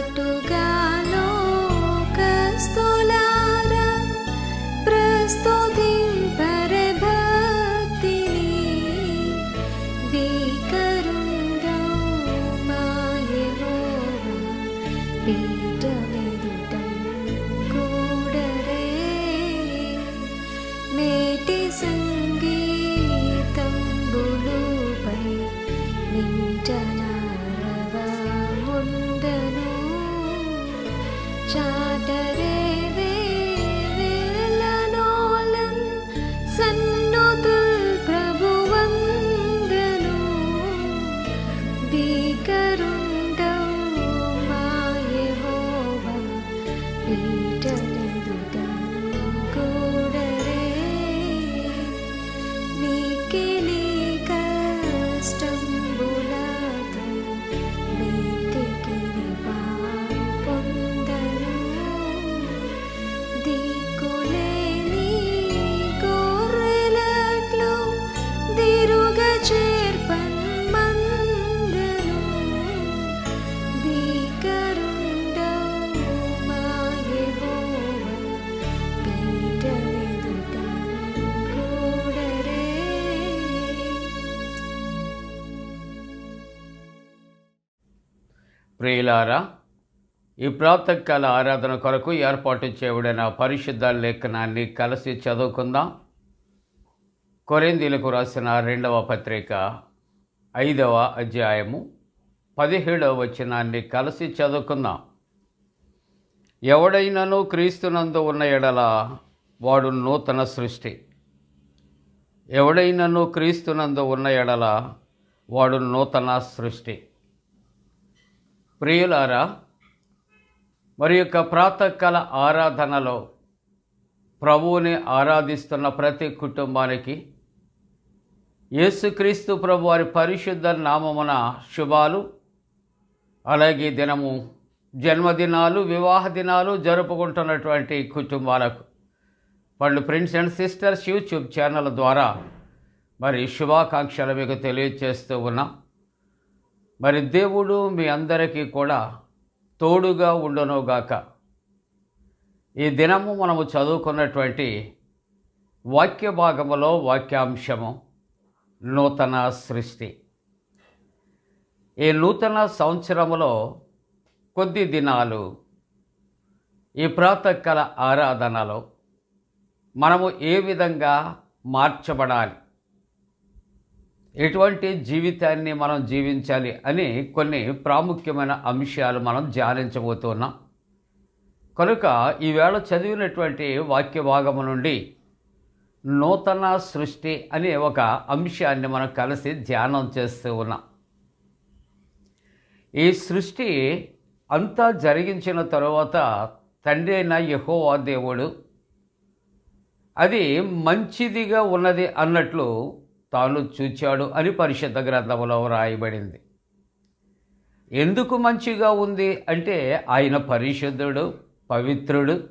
పట్టుగా ప్రియులారా ఈ ప్రాతకాల ఆరాధన కొరకు ఏర్పాటు చేయబడిన పరిశుద్ధ లేఖనాన్ని కలిసి చదువుకుందాం. కొరిందీలకు రాసిన రెండవ పత్రిక ఐదవ అధ్యాయము పదిహేడవ వచనాన్ని కలిసి చదువుకుందాం. ఎవడైనను క్రీస్తునందు ఉన్న ఎడల వాడు నూతన సృష్టి. ఎవడైనను క్రీస్తునందు ఉన్న ఎడల వాడు నూతన సృష్టి. ప్రియులారా మరి యొక్క ప్రాతకాల ఆరాధనలో ప్రభువుని ఆరాధిస్తున్న ప్రతి కుటుంబానికి యేసుక్రీస్తు ప్రభు వారి పరిశుద్ధ నామమున శుభాలు అలాగే దినము జన్మదినాలు వివాహ దినాలు జరుపుకుంటున్నటువంటి కుటుంబాలకు వాళ్ళు friends and sisters YouTube channel ద్వారా మరి శుభాకాంక్షలు మీకు తెలియజేస్తూ ఉన్నాం. మరి దేవుడు మీ అందరికీ కూడా తోడుగా ఉండనుగాక ఈ దినము మనము చదువుకున్నటువంటి వాక్య భాగములో వాక్యాంశము నూతన సృష్టి. ఈ నూతన సంవత్సరములో కొద్ది దినాలు ఈ ప్రాతకాల ఆరాధనలో మనము ఏ విధంగా మార్చబడాలి? ఎటువంటి జీవితాన్ని మనం జీవించాలి అని కొన్ని ప్రాముఖ్యమైన అంశాలు మనం ధ్యానించబోతున్నాం. కనుక ఈవేళ చదివినటువంటి వాక్య భాగము నుండి నూతన సృష్టి అనే ఒక అంశాన్ని మనం కలిసి ధ్యానం చేస్తూ ఉన్నాం. ఈ సృష్టి అంతా జరిగించిన తరువాత తండ్రి అయిన యహోవా దేవుడు అది మంచిదిగా ఉన్నది అన్నట్లు తాను చూచాడు అని పరిషత్ గ్రంథంలో వ్రాయబడింది. ఎందుకు మంచిగా ఉంది అంటే ఆయన పరిశుద్ధుడు పవిత్రుడు.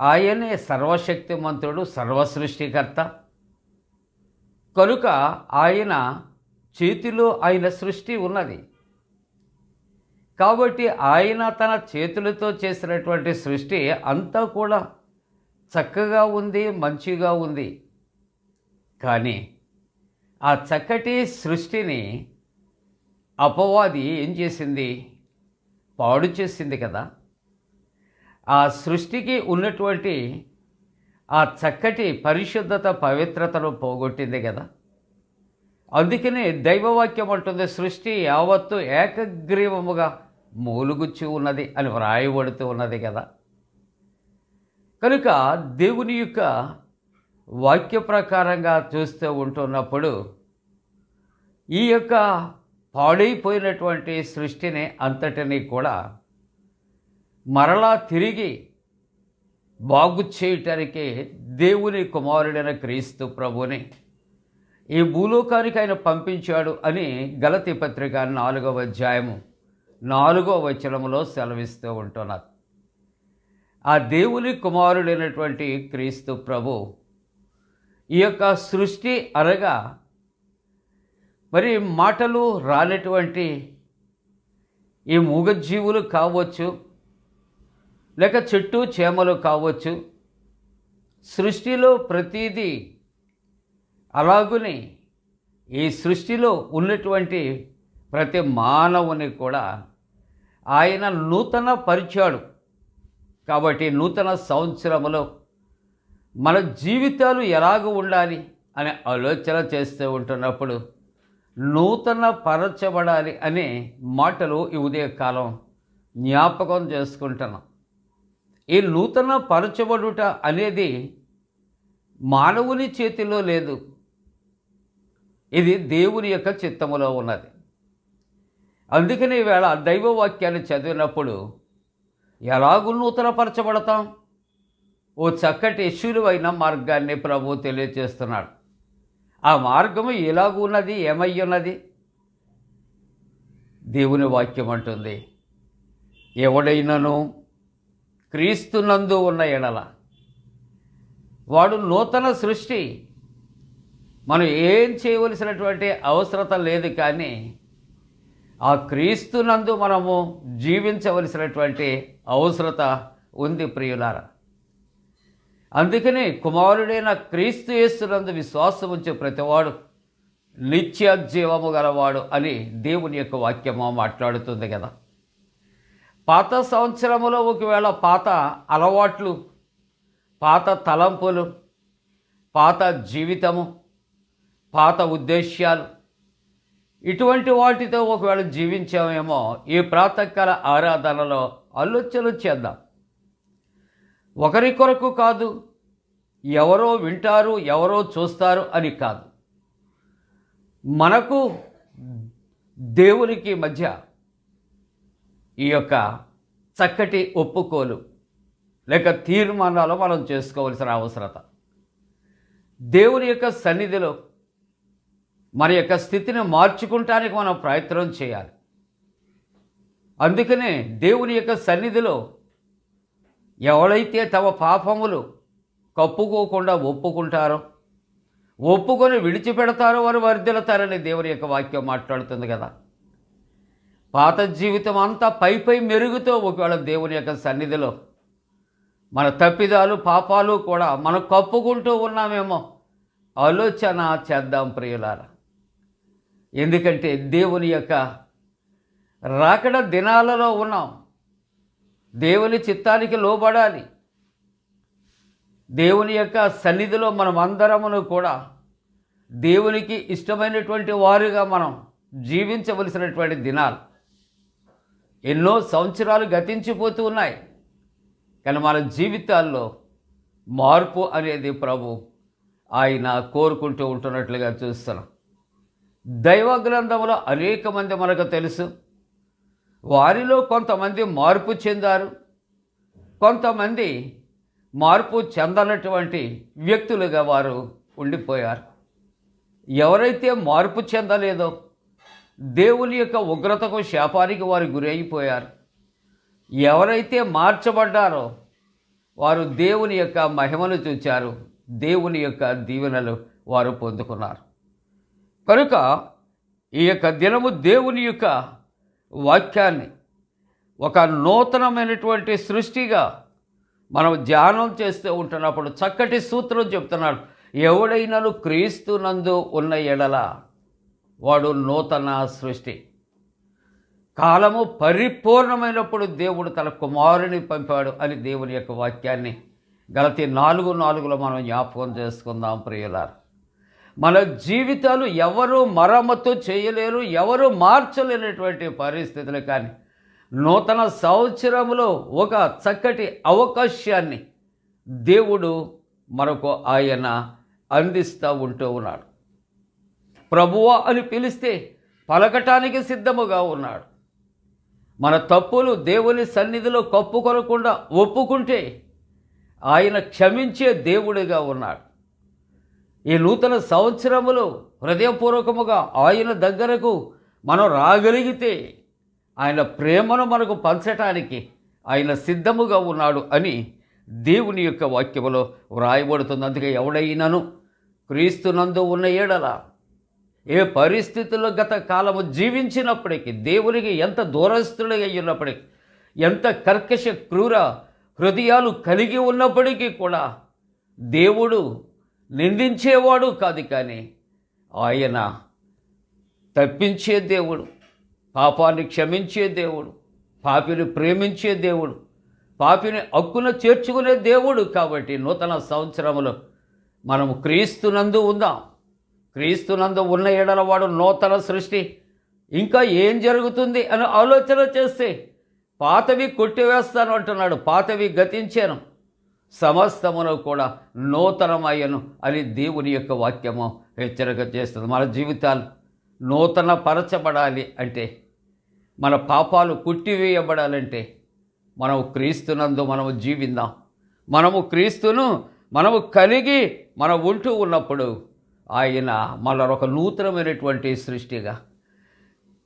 ఆయనే సర్వశక్తిమంతుడు సర్వసృష్టికర్త. కనుక ఆయన చేతిలో ఆయన సృష్టి ఉన్నది. కాబట్టి ఆయన తన చేతులతో చేసినటువంటి సృష్టి అంతా కూడా చక్కగా ఉంది మంచిగా ఉంది. కానీ ఆ చక్కటి సృష్టిని అపవాది ఏం చేసింది? పాడు చేసింది కదా. ఆ సృష్టికి ఉన్నటువంటి ఆ చక్కటి పరిశుద్ధత పవిత్రతను పోగొట్టింది కదా. అందుకనే దైవవాక్యం అంటుంది సృష్టి యావత్తు ఏకగ్రీవముగా మూలుగుచ్చి ఉన్నది అని వ్రాయబడుతూ ఉన్నది కదా. కనుక దేవుని యొక్క వాక్య ప్రకారంగా చూస్తూ ఉంటున్నప్పుడు ఈ యొక్క పాడైపోయినటువంటి సృష్టిని అంతటిని కూడా మరలా తిరిగి బాగు చేయటానికి దేవుని కుమారుడైన క్రీస్తు ప్రభుని ఈ భూలోకానికి ఆయన పంపించాడు అని గలతి పత్రిక నాలుగవ అధ్యాయము నాలుగో వచనములో సెలవిస్తూ ఉంటున్నారు. ఆ దేవుని కుమారుడైనటువంటి క్రీస్తు ప్రభు ఈ యొక్క సృష్టి అనగా మరి మాటలు రానటువంటి ఈ మూగజీవులు కావచ్చు లేక చెట్టు చేమలు కావచ్చు సృష్టిలో ప్రతిదీ అలాగుని ఈ సృష్టిలో ఉన్నటువంటి ప్రతి మానవుని కూడా ఆయన నూతన పరిచాడు కాబట్టి నూతన సంవత్సరములో మన జీవితాలు ఎలాగ ఉండాలి అనే ఆలోచన చేస్తూ ఉంటున్నప్పుడు నూతన పరచబడాలి అనే మాటలు ఈ ఉదయకాలం జ్ఞాపకం చేసుకుంటున్నాం. ఈ నూతన పరచబడుట అనేది మానవుని చేతిలో లేదు. ఇది దేవుని యొక్క చిత్తములో ఉన్నది. అందుకని ఈవేళ దైవవాక్యాన్ని చదివినప్పుడు ఎలాగూ నూతనపరచబడతాం ఓ చక్కటి శులువైన మార్గాన్ని ప్రభు తెలియచేస్తున్నాడు ఆ మార్గము ఎలాగున్నది ఉన్నది ఏమై ఉన్నది? దేవుని వాక్యం అంటుంది ఎవడైనను క్రీస్తునందు ఉన్న ఎడల వాడు నూతన సృష్టి మనం ఏం చేయవలసినటువంటి అవసరత లేదు కానీ ఆ క్రీస్తునందు మనము జీవించవలసినటువంటి అవసరత ఉంది ప్రియులారా. అందుకని కుమారుడైన క్రీస్తు యేసునందు విశ్వాసం ఉంచే ప్రతివాడు నిత్య జీవము గలవాడు అని దేవుని యొక్క వాక్యము మాట్లాడుతుంది కదా. పాత సంవత్సరములో ఒకవేళ పాత అలవాట్లు పాత తలంపులు పాత జీవితము పాత ఉద్దేశ్యాలు ఇటువంటి వాటితో ఒకవేళ జీవించామేమో ఈ ప్రాతకాల ఆరాధనలో ఆలోచనలు చేద్దాం. ఒకరి కొరకు కాదు ఎవరో వింటారు ఎవరో చూస్తారు అని కాదు. మనకు దేవునికి మధ్య ఈ యొక్క చక్కటి ఒప్పుకోలు లేక తీర్మానాలు మనం చేసుకోవాల్సిన అవసరత. దేవుని యొక్క సన్నిధిలో మన యొక్క స్థితిని మార్చుకుంటానికి మనం ప్రయత్నం చేయాలి. అందుకనే దేవుని యొక్క సన్నిధిలో ఎవడైతే తమ పాపములు కప్పుకోకుండా ఒప్పుకుంటారో ఒప్పుకొని విడిచిపెడతారో వారు వర్ధిల్లుతారని దేవుని యొక్క వాక్యం మాట్లాడుతుంది కదా. పాత జీవితం అంతా పై పై మెరుగుతో ఒకవేళ దేవుని యొక్క సన్నిధిలో మన తప్పిదాలు పాపాలు కూడా మనం కప్పుకుంటూ ఉన్నామేమో ఆలోచన చేద్దాం ప్రియులారా. ఎందుకంటే దేవుని యొక్క రాకడ దినాలలో ఉన్నాం. దేవుని చిత్తానికి లోబడాలి. దేవుని యొక్క సన్నిధిలో మనం అందరమును కూడా దేవునికి ఇష్టమైనటువంటి వారుగా మనం జీవించవలసినటువంటి దినాలు. ఎన్నో సంవత్సరాలు గతించిపోతూ ఉన్నాయి. కానీ మన జీవితాల్లో మార్పు అనేది ప్రభు ఆయన కోరుకుంటూ ఉంటున్నట్లుగా చూస్తున్నాం. దైవ గ్రంథంలో అనేక మంది మనకు తెలుసు. వారిలో కొంతమంది మార్పు చెందారు. కొంతమంది మార్పు చెందనటువంటి వ్యక్తులుగా వారు ఉండిపోయారు. ఎవరైతే మార్పు చెందలేదో దేవుని యొక్క ఉగ్రతకు శాపానికి వారు గురైపోయారు. ఎవరైతే మార్చబడ్డారో వారు దేవుని యొక్క మహిమను చూచారు. దేవుని యొక్క దీవెనలు వారు పొందుకున్నారు. కనుక ఈ యొక్క దినము దేవుని యొక్క వాక్యాన్ని ఒక నూతనమైనటువంటి సృష్టిగా మనం ధ్యానం చేస్తూ ఉంటున్నప్పుడు చక్కటి సూత్రం చెప్తున్నాడు. ఎవడైనాను క్రీస్తునందు ఉన్న ఎడల వాడు నూతన సృష్టి. కాలము పరిపూర్ణమైనప్పుడు దేవుడు తన కుమారుని పంపాడు అని దేవుని యొక్క వాక్యాన్ని గలతి నాలుగు నాలుగులో మనం జ్ఞాపకం చేసుకుందాం ప్రియులారు. మన జీవితాలు ఎవరు మరమ్మతు చేయలేరు ఎవరు మార్చలేనటువంటి పరిస్థితులు కానీ నూతన సంవత్సరంలో ఒక చక్కటి అవకాశాన్ని దేవుడు మనకు ఆయన అందిస్తూ ఉంటూ ఉన్నాడు. ప్రభువా అని పిలిస్తే పలకటానికి సిద్ధముగా ఉన్నాడు. మన తప్పులు దేవుని సన్నిధిలో కప్పుకొనకుండా ఒప్పుకుంటే ఆయన క్షమించే దేవుడిగా ఉన్నాడు. ఈ నూతన సంవత్సరములో హృదయపూర్వకముగా ఆయన దగ్గరకు మనం రాగలిగితే ఆయన ప్రేమను మనకు పంచటానికి ఆయన సిద్ధముగా ఉన్నాడు అని దేవుని యొక్క వాక్యములో వ్రాయబడుతుంది. అందుకే ఎవడైనాను క్రీస్తునందు ఉన్న ఏడల ఏ పరిస్థితుల్లో గత కాలము జీవించినప్పటికీ దేవునికి ఎంత దూరస్తుడిగా ఉన్నప్పటికీ ఎంత కర్కశ క్రూర హృదయాలు కలిగి ఉన్నప్పటికీ కూడా దేవుడు నిందించేవాడు కాదు కానీ ఆయన తప్పించే దేవుడు పాపాన్ని క్షమించే దేవుడు పాపిని ప్రేమించే దేవుడు పాపిని హక్కున చేర్చుకునే దేవుడు కాబట్టి నూతన సంవత్సరములో మనము క్రీస్తునందు ఉందాం. క్రీస్తునందు ఉన్న ఎడల వాడు నూతన సృష్టి. ఇంకా ఏం జరుగుతుంది అని ఆలోచన చేస్తే పాతవి కొట్టివేస్తాను అంటున్నాడు పాతవి గతించాను. సమస్తమును కూడా నూతనమయ్యను అని దేవుని యొక్క వాక్యము హెచ్చరిక చేస్తుంది. మన జీవితాలు నూతన పరచబడాలి అంటే మన పాపాలు కుట్టివేయబడాలంటే మనము క్రీస్తునందు మనము జీవిందాం. మనము క్రీస్తును మనము కలిగి మనం ఉంటూ ఉన్నప్పుడు ఆయన మన ఒక నూతనమైనటువంటి సృష్టిగా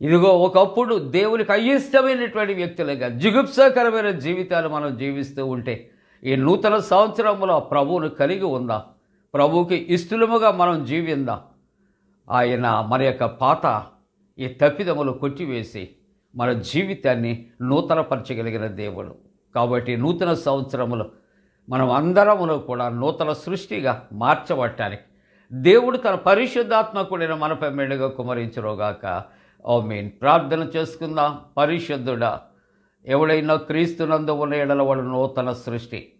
ఇదిగో ఒకప్పుడు దేవునికి అయిష్టమైనటువంటి వ్యక్తులుగా జిగుప్సాకరమైన జీవితాలు మనం జీవిస్తూ ఉంటే ఈ నూతన సంవత్సరంలో ప్రభువును కలిగి ఉందా. ప్రభువుకి ఇష్టలుముగా మనం జీవిందా. ఆయన మన యొక్క పాత ఈ తప్పిదములు కొట్టివేసి మన జీవితాన్ని నూతనపరచగలిగిన దేవుడు. కాబట్టి నూతన సంవత్సరములో మనం అందరమును కూడా నూతన సృష్టిగా మార్చబట్టానికి దేవుడు తన పరిశుద్ధాత్మకుడైన మనపై మెడుగా కుమరించరోగాక ఓ మీన్ ప్రార్థన చేసుకుందాం. పరిశుద్ధుడా ఎవడైనా క్రీస్తునందు ఉన్న ఎడల వాడు నూతన సృష్టి.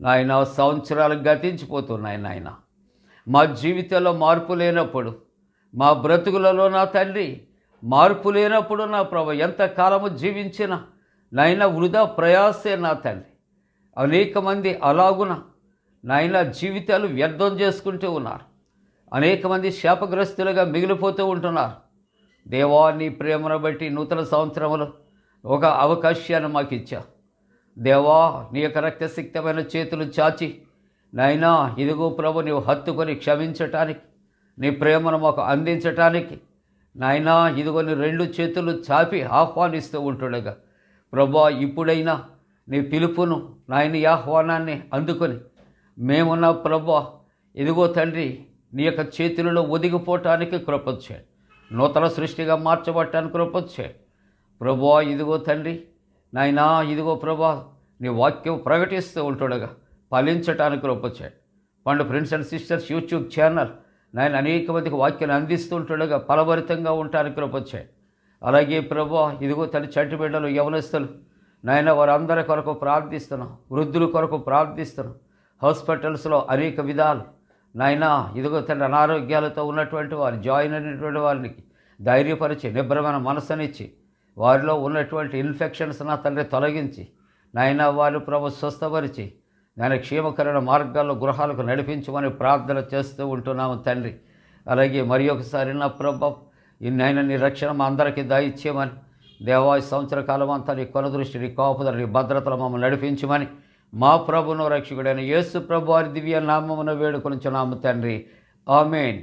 నాయన సంవత్సరాలు గతించిపోతున్నాయి నాయన. మా జీవితంలో మార్పు లేనప్పుడు మా బ్రతుకులలో నా తండ్రి మార్పు లేనప్పుడు నా ప్రభు ఎంత కాలము జీవించినా నాయన వృధా ప్రయాసే నా తండ్రి. అనేక మంది అలాగున నాయన జీవితాలు వ్యర్థం చేసుకుంటూ ఉన్నారు. అనేక మంది శాపగ్రస్తులుగా మిగిలిపోతూ ఉంటున్నారు. దేవాన్ని ప్రేమను బట్టి నూతన సంవత్సరంలో ఒక అవకాశాన్ని మాకు ఇచ్చావు దేవా నీ యొక్క రక్తసిక్తమైన చేతులు చాచి. నాయనా ఇదిగో ప్రభు నీవు హత్తుకొని క్షమించటానికి నీ ప్రేమను మాకు అందించటానికి నాయనా ఇదిగో నీ రెండు చేతులు చాపి ఆహ్వానిస్తూ ఉంటుండగా. ప్రభా ఇప్పుడైనా నీ పిలుపును నాయన ఆహ్వానాన్ని అందుకొని మేమున్న ప్రభా ఇదిగో తండ్రి నీ యొక్క చేతులలో ఒదిగిపోవటానికి కృపొచ్చాడు నూతన సృష్టిగా మార్చబట్టానికి కృపొచ్చాడు ప్రభా ఇదిగో తండ్రి నాయనా ఇదిగో ప్రభా నీ వాక్యం ప్రకటిస్తూ ఉంటుండగా ఫలించటానికి రూపొచ్చాయి పండు friends and sisters YouTube channel నాయన అనేక మందికి వాక్యాన్ని అందిస్తుంటుండగా ఫలభరితంగా ఉండటానికి రూపొచ్చాయి అలాగే ప్రభా ఇదిగో తన చంటి బిడ్డలు యవనస్తులు నాయన వారందరి కొరకు ప్రార్థిస్తున్నాం వృద్ధుల కొరకు ప్రార్థిస్తున్నాం హాస్పిటల్స్లో అనేక విధాలు. నాయన ఇదిగో తండ్రి అనారోగ్యాలతో ఉన్నటువంటి వారు జాయిన్ అయినటువంటి వారికి ధైర్యపరిచి నిబ్రమైన మనసునిచ్చి వారిలో ఉన్నటువంటి ఇన్ఫెక్షన్స్ నా తండ్రి తొలగించి నాయన వారు ప్రభు స్వస్థపరిచి నేను క్షేమకరణ మార్గాల్లో గృహాలకు నడిపించమని ప్రార్థన చేస్తూ ఉంటున్నాము తండ్రి. అలాగే మరి ఒకసారి నా ప్రభ ఈ నాయన నీ రక్షణ మా అందరికీ దయచేయమని దేవా సంవత్సర కాలం అంతా నీ కొనదృష్టి నీ కోపదలు నీ భద్రతలు మమ్మల్ని నడిపించమని మా ప్రభును రక్షకుడైన యేసు ప్రభు వారి దివ్య నామమున వేడుకొనిచున్నాము తండ్రి. ఆమెన్.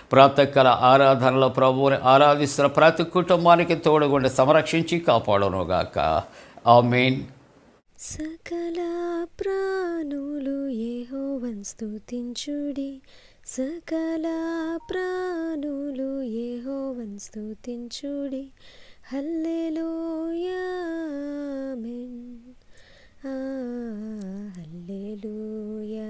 ప్రాతకాల ఆరాధనలో ప్రభువుని ఆరాధిస్తున్న ప్రతి కుటుంబానికి తోడుగుండి సంరక్షించి కాపాడునుగాక. మెయిన్ సకల ప్రాణులు ఏహోవన్ స్థుతించుడి సకల ప్రాణులు ఏహోవన్ స్థుతించుడి హల్లెలూయా ఆ హల్లెలూయా.